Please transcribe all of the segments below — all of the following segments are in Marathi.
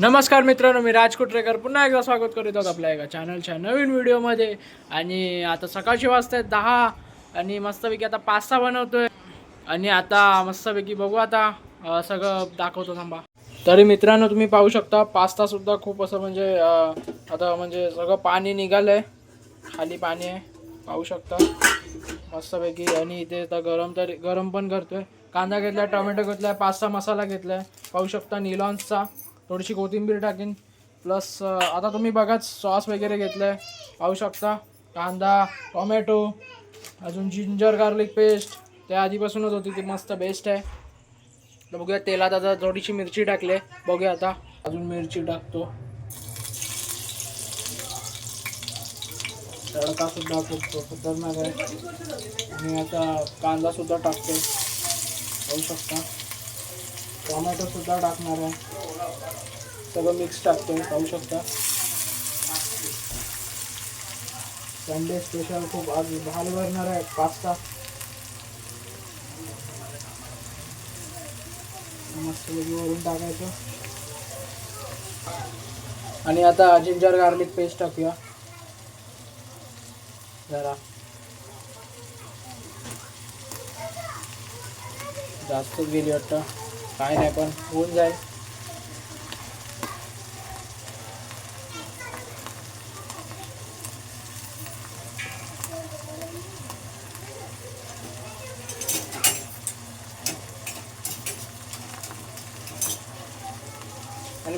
नमस्कार मित्रांनो मी राज कुटरेकर. पुन्हा एकदा स्वागत करीत आहोत आपल्या एका चॅनलच्या नवीन व्हिडिओमध्ये. आणि आता सकाळची वाजता आहेत दहा आणि मस्तपैकी आता पास्ता आहे आणि आता मस्तपैकी बघू आता सगळं दाखवतो थांबा. तरी मित्रांनो तुम्ही पाहू शकता पास्तासुद्धा खूप असं म्हणजे आता म्हणजे सगळं पाणी निघालं आहे खाली पाणी आहे पाहू शकता. मस्तपैकी आणि इथे आता गरम तरी गरम पण करतो आहे कांदा घेतलाय टोमॅटो घेतला आहे पास्ता मसाला घेतला आहे पाहू शकता निलॉन्सचा थोडीशी कोथिंबीर टाकीन. प्लस आता तुम्ही बघाच सॉस वगैरे घेतलाय. पाहू शकता. कांदा टोमॅटो अजून जिंजर गार्लिक पेस्ट त्या आधीपासूनच होती ती मस्त बेस्ट आहे. तर बघूया तेलात आता थोडीशी मिरची टाकली बघूया आता. अजून मिरची टाकतो. तडकासुद्धा खूप खतरनाक आहे. आणि आता कांदासुद्धा टाकतो पाहू शकता. टोमॅटोसुद्धा टाकणार आहे. सगळं मिक्स टाकतो पाहू शकता. संडे स्पेशल खूप आज भारी भरणार आहे पास्ता मस्त वरून टाकायचं. आणि आता जिंजर गार्लिक पेस्ट टाकूया. जरा. जास्त गेली वाटतं. काय नाही पण होऊन जाईल.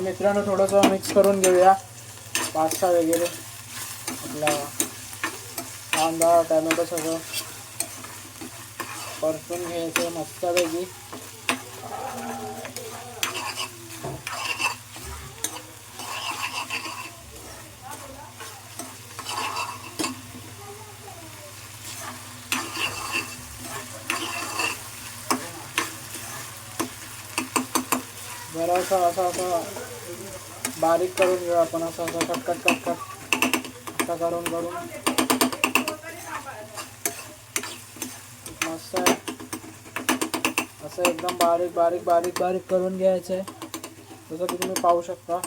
मित्रांनो थोडंसं मिक्स करून घेऊया. पास्ता वगैरे आपला कांदा टॅमॅटो सगळं परतून घ्यायचं मस्तपैकी. बरासा असा असा बारीक करून घेऊ आपण असं असं कट कट कट कट. असं करून करून मस्त आहे. असं एकदम बारीक बारीक बारीक बारीक करून घ्यायचं आहे जसं की तुम्ही पाहू शकता.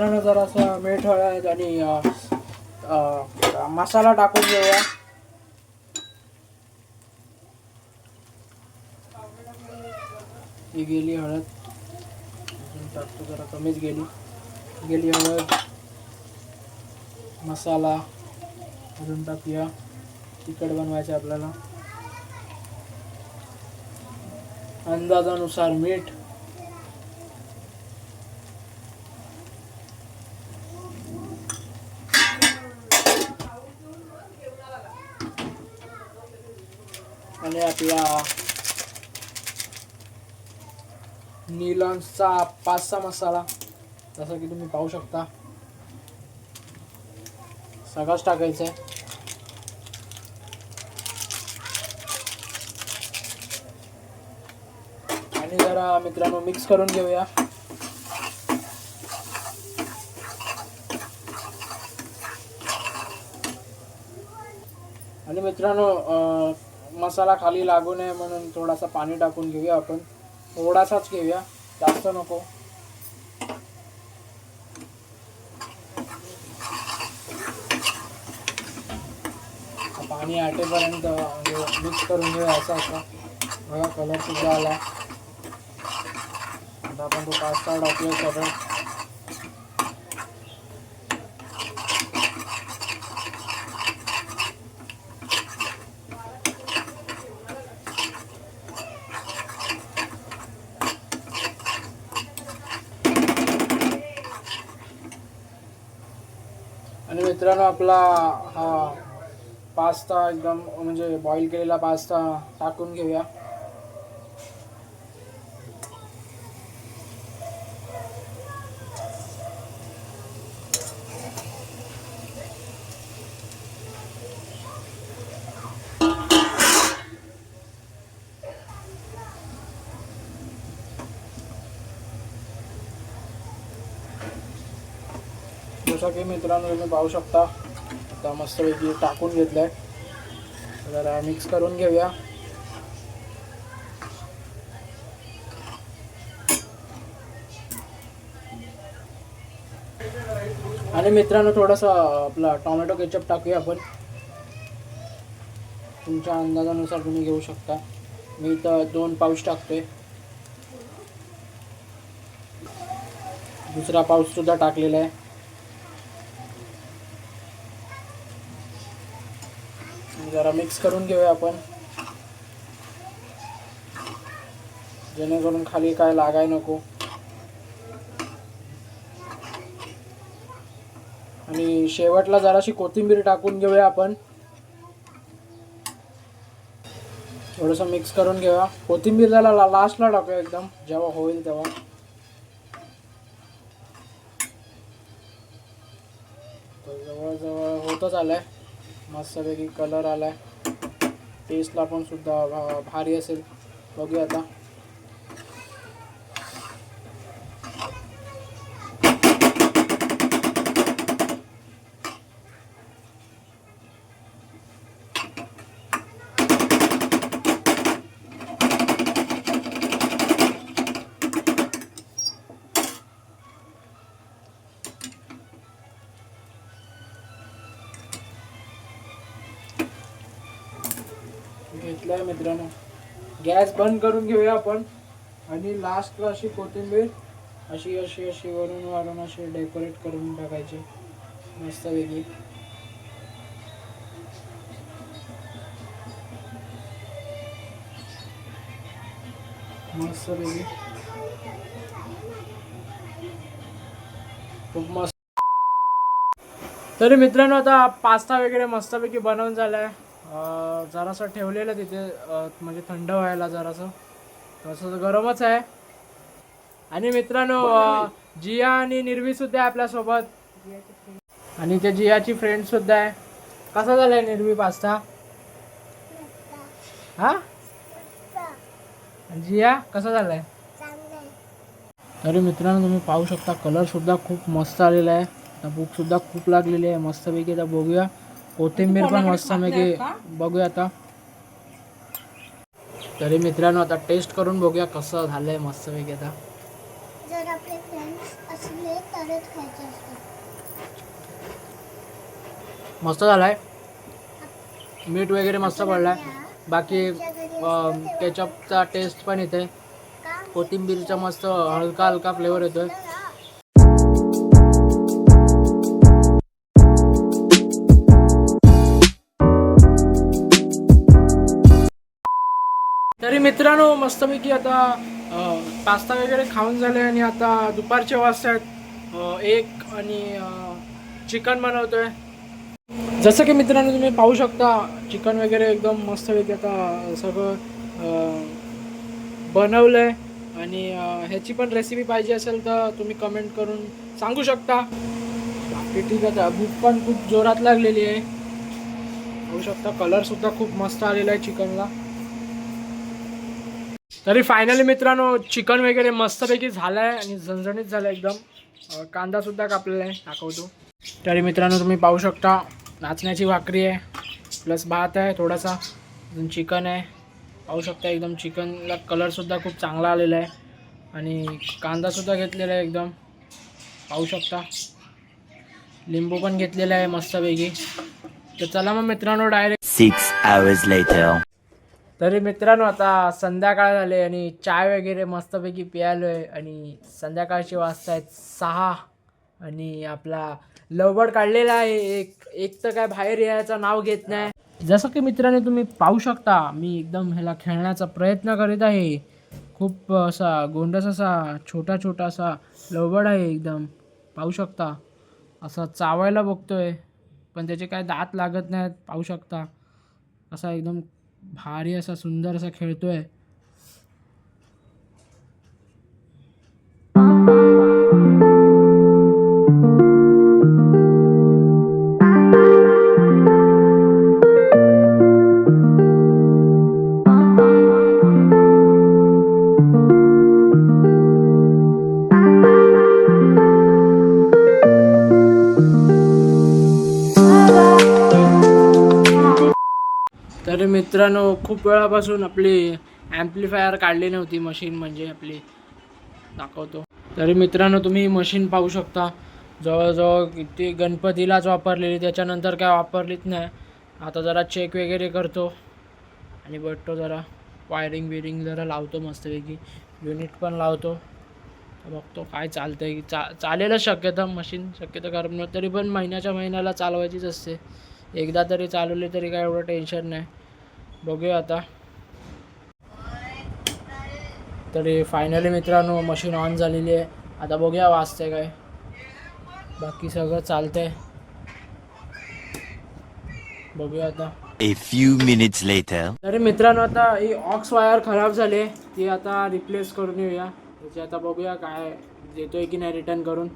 मित्रांनो जरा असं मीठ हळद आणि मसाला टाकून घेऊया. ही गेली हळद. अजून टाकतो जरा कमीच गेली. गेली हळद मसाला अजून टाकूया. तिखट बनवायचं आपल्याला. अंदाजानुसार मीठ. आणि आपला निलॉन्सचा सहा मसाला जसं की तुम्ही पाहू शकता. सगळंच टाकायचं आहे. आणि जरा मित्रांनो मिक्स करून घेऊया. आणि मित्रांनो मसाला खाली लागू नये म्हणून थोडासा पाणी टाकून घेऊया आपण. थोडासाच घेऊया. जास्त नको. पाणी आटेपर्यंत मिक्स करून घेऊया असा असा बघा कलर सुद्धा आला. आता आपण तो पास्ता टाकूया सगळं. आणि मित्रांनो आपला हा पास्ता एकदम म्हणजे बॉईल केलेला पास्ता टाकून घेऊया. जसं मित्रांनो तुम्ही पाहू शकता. आता मस्तपैकी टाकून घेतलं आहे जरा मिक्स करून घेऊया. आणि मित्रांनो थोडासा आपला टोमॅटो केचप टाकूया आपण. तुमच्या अंदाजानुसार तुम्ही घेऊ शकता. मी तर दोन पाऊच टाकतोय. दुसरा पाऊस सुद्धा टाकलेला आहे. जरा मिक्स करून घेऊया आपण. जेणेकरून खाली काय लागाय नको. आणि शेवटला जराशी कोथिंबीर टाकून घेऊया आपण. थोडंसं मिक्स करून घेऊया. कोथिंबीर जरा ला लास्टला टाकूया एकदम. जेव्हा होईल तेव्हा. जवळजवळ होतच आलाय. मस्तपैकी कलर आलाय. टेस्टला पण सुद्धा भा- भारी असेल. बघूया आता. घेतलाय मित्रांनो. गॅस बंद करून घेऊया आपण. आणि लास्टला अशी कोथिंबीर अशी अशी अशी वरून वरून अशी डेकोरेट करून टाकायची. मस्त वेगळी. खूप मस्त. तरी मित्रांनो आता पास्ता वगैरे मस्तपैकी बनवून झालाय. आहे जरासं ठेवलेलं तिथे म्हणजे थंड व्हायला जरासं. तसं तर गरमच आहे. आणि मित्रांनो जिया आणि निर्वी सुद्धा आहे आपल्यासोबत. आणि ते जियाची फ्रेंड सुद्धा आहे. कसा झालाय निर्वी पास्ता? हा? जिया कसा झालाय? तरी मित्रांनो तुम्ही पाहू शकता कलर सुद्धा खूप मस्त आलेला आहे. आता भूक सुद्धा खूप लागलेली आहे. मस्तपैकी तर बघूया. कोथिंबीर पण मस्त पैकी बघूया आता. तरी मित्रांनो आता टेस्ट करून बघूया कसं झालंय मस्तपैकी आता. जर आपले फ्रेंड्स असले तरच खायचे असतात मस्त झालाय. मीठ वगैरे मस्त पडलाय. बाकी केचपचा टेस्ट पण येते कोथिंबीरचा मस्त हलका हलका फ्लेवर येतोय. मित्रांनो मस्तपैकी आता पास्ता वगैरे खाऊन झाले आणि आता दुपारचे वाजता आहेत एक आणि चिकन बनवतोय. जसं की मित्रांनो तुम्ही पाहू शकता चिकन वगैरे एकदम मस्तपैकी आता सगळं बनवलं बनवलंय. आणि ह्याची पण रेसिपी पाहिजे असेल तर तुम्ही कमेंट करून सांगू शकता. बाकी ठीक आहे भूक पण खूप जोरात लागलेली आहे. पाहू शकता कलरसुद्धा खूप मस्त आलेला आहे चिकनला. तरी फायनली मित्रांनो चिकन वगैरे मस्तपैकी झालं आहे आणि झणझणीत झालं एकदम. कांदासुद्धा कापलेला आहे दाखवतो. तरी मित्रांनो तुम्ही पाहू शकता नाचण्याची भाकरी आहे प्लस भात आहे थोडासा अजून चिकन आहे. पाहू शकता एकदम चिकनला कलरसुद्धा खूप चांगला आलेला आहे. आणि कांदासुद्धा घेतलेला आहे एकदम. पाहू शकता. लिंबू पण घेतलेला आहे मस्तपैकी. तर चला मग मित्रांनो डायरेक्ट सिक्स आवर्स later. तरी मित्रांनो आता संध्याकाळ झाले आणि चाय वगैरे मस्तपैकी प्यायलोय आणि संध्याकाळचे वाजता आहेत सहा. आणि आपला लवबड काढलेला आहे. एक एक तर काय बाहेर यायचं नाव घेत नाही. जसं की मित्रांनो तुम्ही पाहू शकता मी एकदम ह्याला खेळण्याचा प्रयत्न करीत आहे. खूप असा गोंडस असा छोटा छोटा असा लवबड आहे एकदम. पाहू शकता. असा चावायला बघतोय. पण त्याचे काय दात लागत नाहीत पाहू शकता. असा एकदम भारी असा सुंदर असा खेळतो आहे मित्रांनो खूप वेळापासून आपली ॲम्प्लिफायर काढली नव्हती मशीन म्हणजे आपली. दाखवतो. तरी मित्रांनो तुम्ही मशीन पाहू शकता. जवळजवळ किती गणपतीलाच वापरलेली त्याच्यानंतर काय वापरलीच नाही. आता जरा चेक वगैरे करतो. आणि बघतो जरा. वायरिंग बिरिंग जरा लावतो मस्तपैकी. युनिट पण लावतो. बघतो काय चालतंय. की चा चालेलच शक्यतो मशीन शक्यतो कारण तरी पण महिन्याच्या महिन्याला चालवायचीच असते. एकदा तरी चालवली तरी काय एवढं टेन्शन नाही. बघूया आता. तरी फायनली मित्रांनो मशीन ऑन झालेली आहे. आता बघूया वाजते काय. बाकी सगळं चालतंय. बघूया आता. A few minutes later. तरी मित्रांनो आता ही ऑक्स वायर खराब झाली ती आता रिप्लेस करून येऊया. त्याची आता बघूया काय देतोय की नाही रिटर्न करून.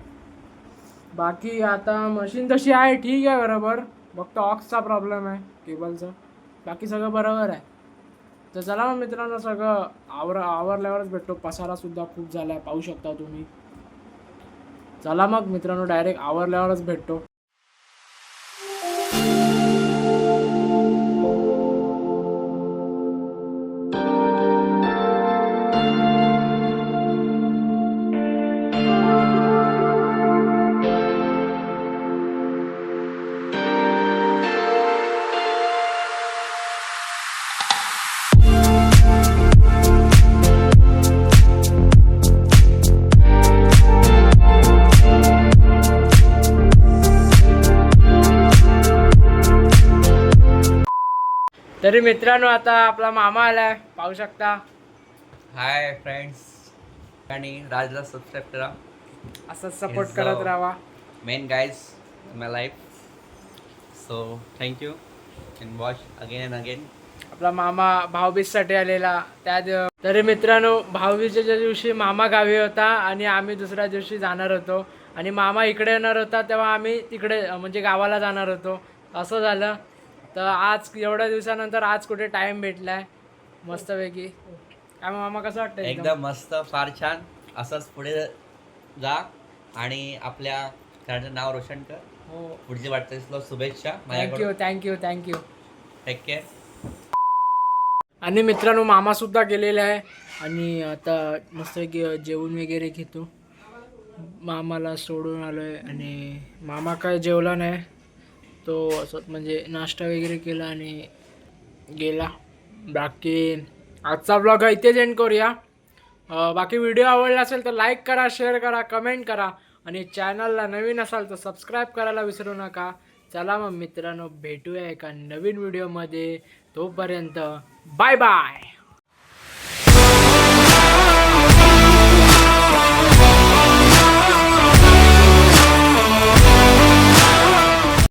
बाकी आता मशीन तशी आहे ठीक आहे बरोबर. फक्त ऑक्सचा प्रॉब्लेम आहे केबलचा बाकी सगळं बरोबर आहे. तर चला मग मित्रांनो सगळं आवर आवरल्यावरच भेटतो. पसारासुद्धा खूप झाला आहे पाहू शकता तुम्ही. चला मग मित्रांनो डायरेक्ट आवरल्यावरच भेटतो. तरी मित्रांनो आता आपला मामा आलाय. पाहू शकता. हाय फ्रेंड्स आणि राजला सबस्क्राईब करा. असंच सपोर्ट Yes, करत. राहा. Main guys my life so thank you and watch again and again आपला मामा भाऊबीजसाठी आलेला. त्या दिव- तरी मित्रांनो भाऊबीजेच्या दिवशी मामा गावी होता आणि आम्ही दुसऱ्या दिवशी जाणार होतो. आणि मामा इकडे येणार होता तेव्हा आम्ही तिकडे अं, म्हणजे गावाला जाणार होतो. असं झालं. तर आज एवढ्या दिवसानंतर आज कुठे टाइम भेटलाय? मस्तपैकी. काय मग मामा कसं वाटतं एकदम? मस्त फार छान. असंच पुढे जा आणि आपल्या घराचं नाव रोशन कर. हो. पुढची वाटतं शुभेच्छा thank you thank you thank you take care आणि मित्रांनो मामा सुद्धा गेलेला आहे. आणि आता मस्त जेवण वगैरे घेतो. मामाला सोडून आलोय. आणि मामा काय जेवला नाही. तो असंच म्हणजे नाश्ता वगैरे केला आणि गेला. बाकी आजचा ब्लॉग हा इथेच एंड करूया. बाकी व्हिडिओ आवडला असेल तर लाईक करा शेअर करा कमेंट करा. आणि चॅनलला नवीन असाल तर सबस्क्राईब करायला विसरू नका. चला मग मित्रांनो भेटूया एका नवीन व्हिडिओमध्ये तोपर्यंत बाय बाय